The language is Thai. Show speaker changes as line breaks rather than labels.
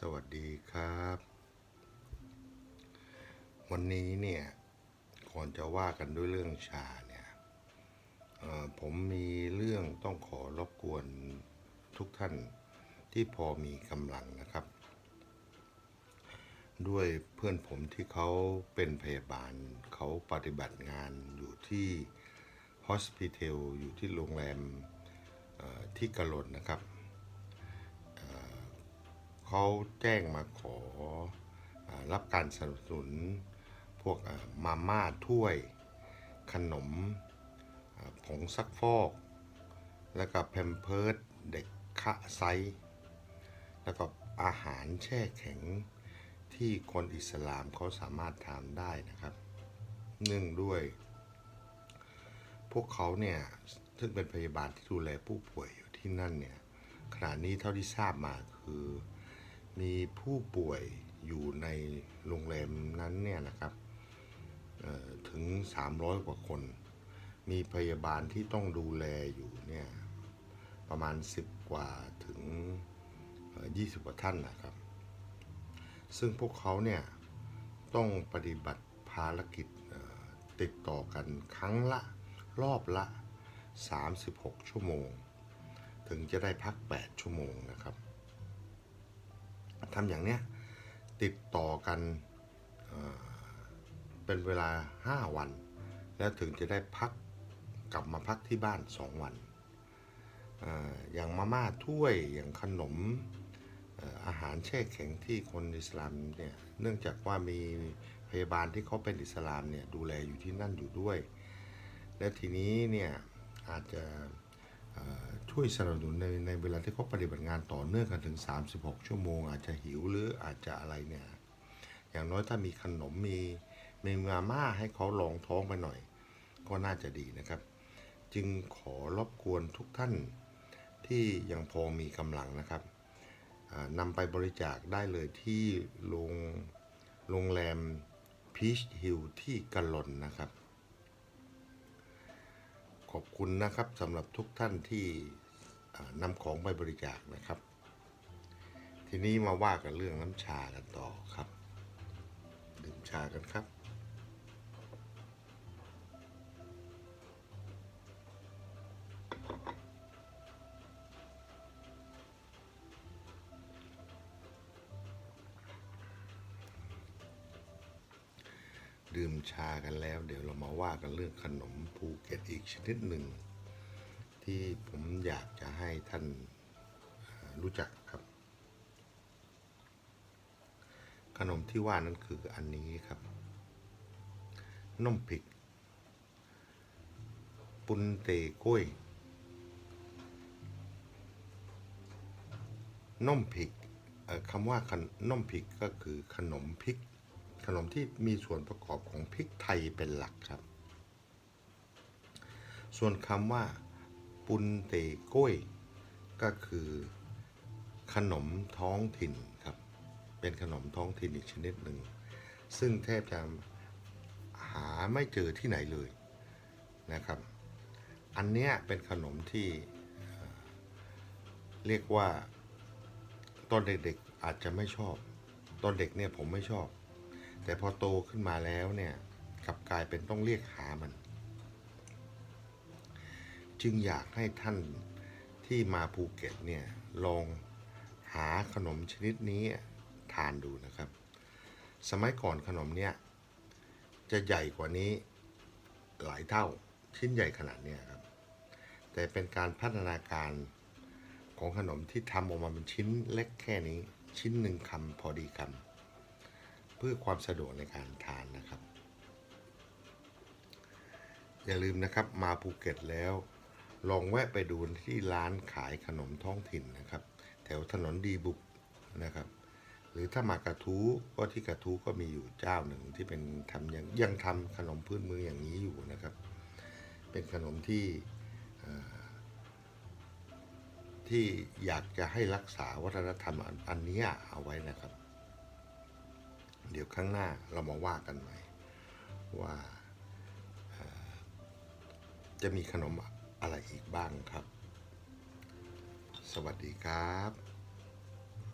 สวัสดีครับ วันนี้เนี่ย ก่อนจะว่ากันด้วยเรื่องชาเนี่ยผมมีเรื่องต้องขอรบกวนทุกท่านที่พอมีกำลังนะครับ ด้วยเพื่อนผมที่เขาเป็นพยาบาลเขาปฏิบัติงานอยู่ที่ฮอสพิเทลอยู่ที่โรงแรมที่กะลนนะครับ เขาแจ้งมาขออรับการสนับสนุน พวกมาม่าถ้วย ขนมผงซักฟอก แล้วก็แพมเพิร์ดเด็กคะไซส์แล้วก็อาหารแช่แข็งที่คนอิสลามเขาสามารถทานได้นะครับเนื่องด้วย พวกเขาเนี่ย ซึ่งเป็นพยาบาลที่ดูแลผู้ป่วยอยู่ที่นั่นเนี่ยขณะนี้เท่าที่ทราบมาคือ มีผู้ป่วยอยู่ในโรงแรมนั้นเนี่ยนะครับถึง 300 กว่าคน มีพยาบาลที่ต้องดูแลอยู่เนี่ยประมาณ 10 กว่าถึงเอ่อ20 กว่าท่านนะครับ ซึ่งพวกเขาเนี่ยต้องปฏิบัติภารกิจติดต่อกันครั้งละรอบละ 36 ชั่วโมง ถึงจะได้พัก 8 ชั่วโมงนะครับ ทำอย่างเนี้ยติดต่อกันเเป็นเวลา 5 วัน แล้วถึงจะได้พักกลับมาพักที่บ้าน 2 วันออย่างมาม่าถ้วยอย่างขนมอาหารแช่แข็งที่คนอิสลามเนี่ยเนื่องจากว่ามีพยาบาลที่เขาเป็นอิสลามเนี่ยดูแลอยู่ที่นั่นอยู่ด้วย และทีนี้เนี่ยอาจจะ ช่วยสนับสนุนในในเวลาที่เขาปฏิบัติงานต่อเนื่องกันถึง 36 ชั่วโมง อาจจะหิวหรืออาจจะอะไรเนี่ย อย่างน้อยถ้ามีขนมมีมีมาม่าให้เขาลองท้องไปหน่อย ก็น่าจะดีนะครับ จึงขอรบกวนทุกท่านที่ยังพอมีกำลังนะครับนำไปบริจาคได้เลยที่โรงโรงแรมพีชฮิลที่กะลนนะครับ ขอบคุณนะครับสำหรับทุกท่านที่ นำของไปบริจาคนะครับ ทีนี้มาว่ากันเรื่องน้ำชากันต่อครับ ดื่มชากันครับ ดื่มชากันแล้ว เดี๋ยวเรามาว่ากันเรื่องขนมภูเก็ตอีกชนิดหนึ่ง ที่ผมอยากจะให้ท่านรู้จักครับ ขนมที่ว่านั้นคืออันนี้ครับนมผิก ปุนเตกล้วยนมผิกคำว่าขนนมผิกก็คือขนมพริก ขนมที่มีส่วนประกอบของพริกไทยเป็นหลักครับ ส่วนคำว่า ปุนเตโก้ยก็คือขนมท้องถิ่นครับ เป็นขนมท้องถิ่นอีกชนิดหนึ่ง ซึ่งแทบจะหาไม่เจอที่ไหนเลยนะครับ อันเนี้ยเป็นขนมที่เอ่อเรียกว่าตอนเด็กๆอาจจะไม่ชอบ ตอนเด็กเนี่ยผมไม่ชอบ แต่พอโตขึ้นมาแล้วเนี่ยกลับกลายเป็นต้องเรียกหามัน จึงอยากให้ท่านที่มาภูเก็ตเนี่ยลองหาขนมชนิดนี้ทานดูนะครับ สมัยก่อนขนมเนี่ยจะใหญ่กว่านี้หลายเท่าชิ้นใหญ่ขนาดเนี้ยครับ แต่เป็นการพัฒนาการของขนมที่ทำออกมาเป็นชิ้นเล็กแค่นี้ชิ้นหนึ่งคำพอดีคำเพื่อความสะดวกในการทานนะครับ อย่าลืมนะครับมาภูเก็ตแล้ว ลองแวะไปดูที่ร้านขายขนมท้องถิ่นนะครับ แถวถนนดีบุกนะครับ หรือถ้ามากระทู้ก็ที่กระทู้ก็มีอยู่เจ้าหนึ่งที่เป็นทำยังยังทำขนมพื้นเมืองอย่างนี้อยู่นะครับ เป็นขนมที่ที่อยากจะให้รักษาวัฒนธรรมอันนี้เอาไว้นะครับ เดี๋ยวข้างหน้าเรามาว่ากันใหม่ว่าจะมีขนม อะไรอีกบ้างครับ สวัสดีครับ